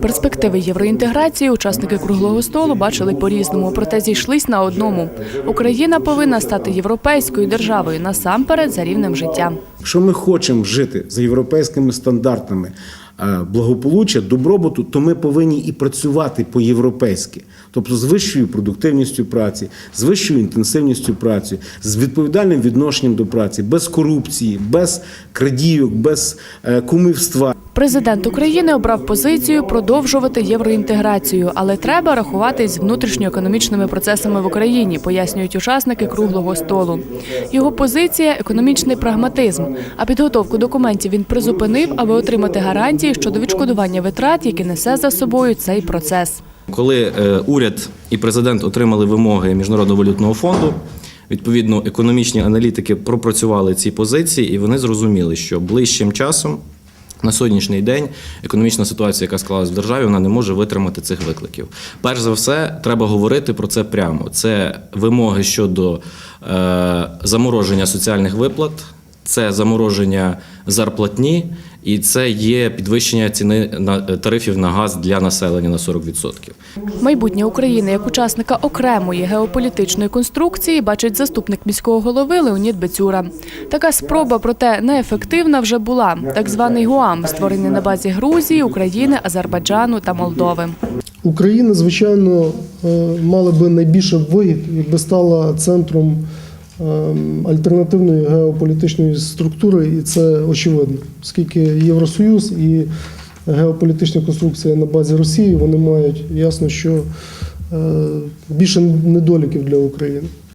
Перспективи євроінтеграції учасники круглого столу бачили по-різному, проте зійшлись на одному: Україна повинна стати європейською державою насамперед за рівнем життя. Якщо ми хочемо жити за європейськими стандартами благополуччя, добробуту, то ми повинні і працювати по-європейськи, тобто з вищою продуктивністю праці, з вищою інтенсивністю праці, з відповідальним відношенням до праці, без корупції, без крадійок, без е, кумівства. Президент України обрав позицію продовжувати євроінтеграцію, але треба рахуватись з внутрішньоекономічними процесами в Україні, пояснюють учасники круглого столу. Його позиція економічний прагматизм. А підготовку документів він призупинив, аби отримати гарантії щодо відшкодування витрат, які несе за собою цей процес. Коли е, уряд і президент отримали вимоги Міжнародного валютного фонду, відповідно, економічні аналітики пропрацювали ці позиції, і вони зрозуміли, що ближчим часом. На сьогоднішній день економічна ситуація, яка склалась в державі, вона не може витримати цих викликів. Перш за все, треба говорити про це прямо. Це вимоги щодо е, замороження соціальних виплат, це замороження зарплатні, і це є підвищення ціни на тарифів на газ для населення на 40%. Майбутнє України як учасника окремої геополітичної конструкції бачить заступник міського голови Леонід Бецюра. Така спроба, проте неефективна, вже була. Так званий ГУАМ, створений на базі Грузії, України, Азербайджану та Молдови. Україна, звичайно, е, мала би найбільше вигід, якби стала центром альтернативної геополітичної структури, і це очевидно, оскільки Євросоюз і геополітична конструкція на базі Росії вони мають ясно, що е, більше недоліків для України.